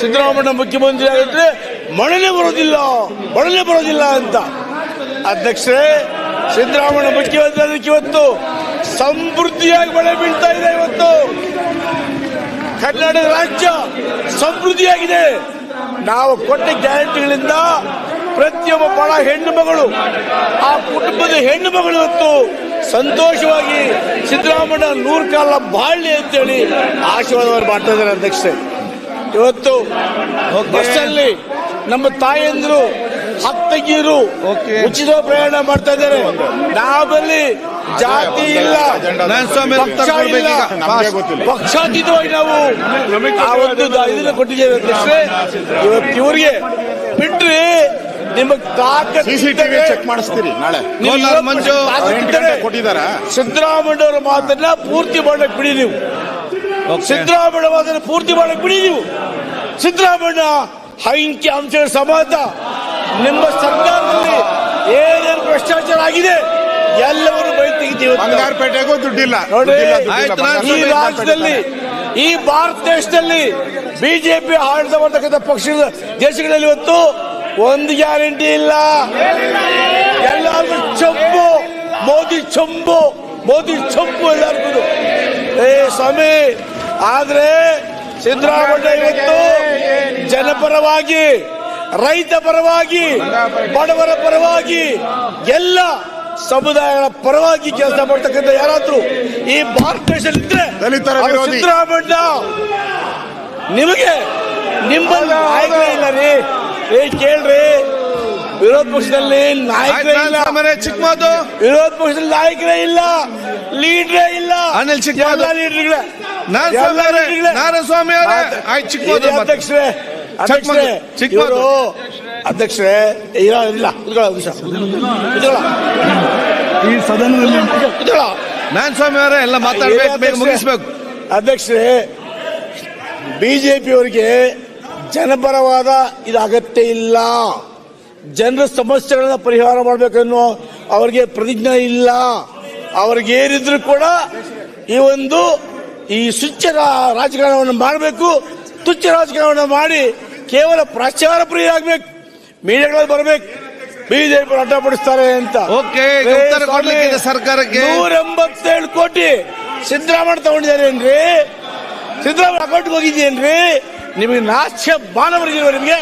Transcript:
ಸಿದ್ದರಾಮಯ್ಯ ಮುಖ್ಯಮಂತ್ರಿ ಆಗಿದ್ರೆ ಮಳೆನೇ ಬರೋದಿಲ್ಲ ಮಳೆನೇ ಬರೋದಿಲ್ಲ ಅಂತ. ಅಧ್ಯಕ್ಷರೇ, ಸಿದ್ದರಾಮಯ್ಯ ಮುಖ್ಯಮಂತ್ರಿ ಅದಕ್ಕೆ ಇವತ್ತು ಸಮೃದ್ಧಿಯಾಗಿ ಮಳೆ ಬೀಳ್ತಾ ಇದೆ ಇವತ್ತು. ಕರ್ನಾಟಕ ರಾಜ್ಯ ಸಮೃದ್ಧಿಯಾಗಿದೆ. ನಾವು ಕೊಟ್ಟ ಗ್ಯಾರಂಟಿಗಳಿಂದ ಪ್ರತಿಯೊಬ್ಬ ಬಡ ಹೆಣ್ಣು ಮಗಳು, ಆ ಕುಟುಂಬದ ಹೆಣ್ಣು ಮಗಳು ಇವತ್ತು ಸಂತೋಷವಾಗಿ ಸಿದ್ದರಾಮಯ್ಯ ನೂರು ಕಾಲ ಬಾಳ್ಲಿ ಅಂತೇಳಿ ಆಶೀರ್ವಾದವನ್ನು ಮಾಡ್ತಾ ಇದ್ದಾರೆ ಅಧ್ಯಕ್ಷರೇ. ಇವತ್ತು ಬಸ್ಸಲ್ಲಿ ನಮ್ಮ ತಾಯಂದಿರು ಹತ್ತಗೀರು. ಉಚಿತ ಪ್ರಯಾಣ ಮಾಡ್ತಾ ಇದ್ದಾರೆ. ನಾವಲ್ಲಿ ಜಾತಿ ಇಲ್ಲ. ಪಕ್ಷಾತೀತವಾಗಿ ನಾವು ಆ ಒಂದು ಇದನ್ನ ಕೊಟ್ಟಿದ್ದೇವೆ ಇವತ್ತು ಇವರಿಗೆ ಬಿಟ್ರೆ ನಿಮಗ್ ಸಿಸಿಟಿವಿ ಚೆಕ್ ಮಾಡಿಸ್ತೀರಿ ನಾಳೆ. ಕೋಲಾರ ಮಂಜು ಕೊಟ್ಟಿದ್ದಾರಾ ಸಿದ್ದರಾಮಯ್ಯ ಅವರ ಮಾತನ್ನ ಪೂರ್ತಿ ಮಾಡಕ್ ಬಿಡಿ ನೀವು. ಸಿದ್ದರಾಮಯ್ಯ ಪೂರ್ತಿ ಮಾಡಕ್ ಬಿಡಿ ನೀವು ಸಿದ್ದರಾಮಯ್ಯ ಹೈಂಕಿ ಅಂಶ ಸಮಾಜ ನಿಮ್ಮ ಸರ್ಕಾರದಲ್ಲಿ ಏನೇನು ಭ್ರಷ್ಟಾಚಾರ ಆಗಿದೆ ಎಲ್ಲವನ್ನು ಬೈ ತೆಗಿತೀವಿ. ಬಂಗಾರಪೇಟೆಗೂ ದುಡ್ಡಿಲ್ಲ. ಈ ರಾಜ್ಯದಲ್ಲಿ ಈ ಭಾರತ ದೇಶದಲ್ಲಿ ಬಿಜೆಪಿ ಆಡಳಿತ ಮಾಡತಕ್ಕಂಥ ಪಕ್ಷದ ದೇಶಗಳಲ್ಲಿ ಇವತ್ತು ಒಂದು ಗ್ಯಾರಂಟಿ ಇಲ್ಲ. ಎಲ್ಲರೂ ಚೊಂಬು ಮೋದಿ ಚೊಂಬು ಮೋದಿ ಚೊಂಬು ಎಲ್ಲರಿಗೂ ಏ ಸ್ವಾಮಿ ಆದ್ರೆ ಸಿದ್ದರಾಮಯ್ಯ ಇವತ್ತು ಜನಪರವಾಗಿ ರೈತ ಪರವಾಗಿ ಬಡವರ ಪರವಾಗಿ ಎಲ್ಲ ಸಮುದಾಯಗಳ ಪರವಾಗಿ ಕೆಲಸ ಮಾಡ್ತಕ್ಕಂಥ ಯಾರಾದ್ರೂ ಈ ಭಾರತ ದೇಶದಲ್ಲಿ ಇದ್ರೆ. ಸಿದ್ದರಾಮಯ್ಯ ನಿಮಗೆ ನಿಮ್ಮಲ್ಲಿ ನಾಯಕರೇ ಇಲ್ಲ ರೀ. ಏ ಕೇಳ್ರಿ. ವಿರೋಧ ಪಕ್ಷದಲ್ಲಿ ನಾಯಕರೇ ಇಲ್ಲ. ಚಿಕ್ಕಮದು ವಿರೋಧ ಪಕ್ಷದಲ್ಲಿ ನಾಯಕರೇ ಇಲ್ಲ. ಲೀಡ್ರೇ ಇಲ್ಲ. ಅನಿಲ್ ಚಿಕ್ಕ ಲೀಡ್ರ್ಗಳೇ. ನಾರಾಯಣ ಎಲ್ಲ ನಾನು ಅವರೇ, ಲೀಡ್ರ್ಗಳೇ. ನಾರಾಯಣ ಸ್ವಾಮಿ ಅವರೇ, ಆಯ್ತು, ಚಿಕ್ಕಮದು ಇದೆ ಮಾತು. ಅಧ್ಯಕ್ಷರೇ. ಇವರು ಅಧ್ಯಕ್ಷರೇ ಇಲ್ಲ ಈ ಸದನದಲ್ಲಿ ನಾನು ನಾರಾಯಣ ಸ್ವಾಮಿ ಅವರೇ ಎಲ್ಲ ಮಾತಾಡಬೇಕು ಮುಗಿಸ್ಬೇಕು. ಅಧ್ಯಕ್ಷರೇ ಬಿಜೆಪಿ ಅವರಿಗೆ ಜನಪರವಾದ ಇದು ಅಗತ್ಯ ಇಲ್ಲ. ಜನರ ಸಮಸ್ಯೆಗಳನ್ನ ಪರಿಹಾರ ಮಾಡಬೇಕನ್ನೋ ಅವರಿಗೆ ಪ್ರತಿಜ್ಞೆ ಇಲ್ಲ. ಅವ್ರಿಗೆ ಏನಿದ್ರು ಕೂಡ ಈ ಒಂದು ಈ ಸುಚ್ಚ ರಾ- ರಾಜಕಾರಣವನ್ನು ಮಾಡಬೇಕು ತುಚ್ಚ ರಾಜಕಾರಣವನ್ನು ಮಾಡಿ ಕೇವಲ ಪ್ರಚಾರ ಪ್ರಿಯ ಆಗ್ಬೇಕು ಮೀಡಿಯಾಗಳಲ್ಲಿ ಬರಬೇಕು ಬಿಜೆಪಿ ಅಡ್ಡಪಡಿಸ್ತಾರೆ ಅಂತ. ಓಕೆ, ಸರ್ಕಾರಕ್ಕೆ. ನೂರ ಎಂಬತ್ತೇಳು ಕೋಟಿ ಸಿದ್ದರಾಮಯ್ಯ ತಗೊಂಡಿದ್ದಾರೆ ಏನ್ರಿ? ಸಿದ್ದರಾಮಯ್ಯ ಅಕೌಂಟ್ಗೆ ಹೋಗಿದ್ದೀನಿ ನಿಮಗೆ ನಾಶ ಬಾನವರಿಗೆ ನಿಮಗೆ?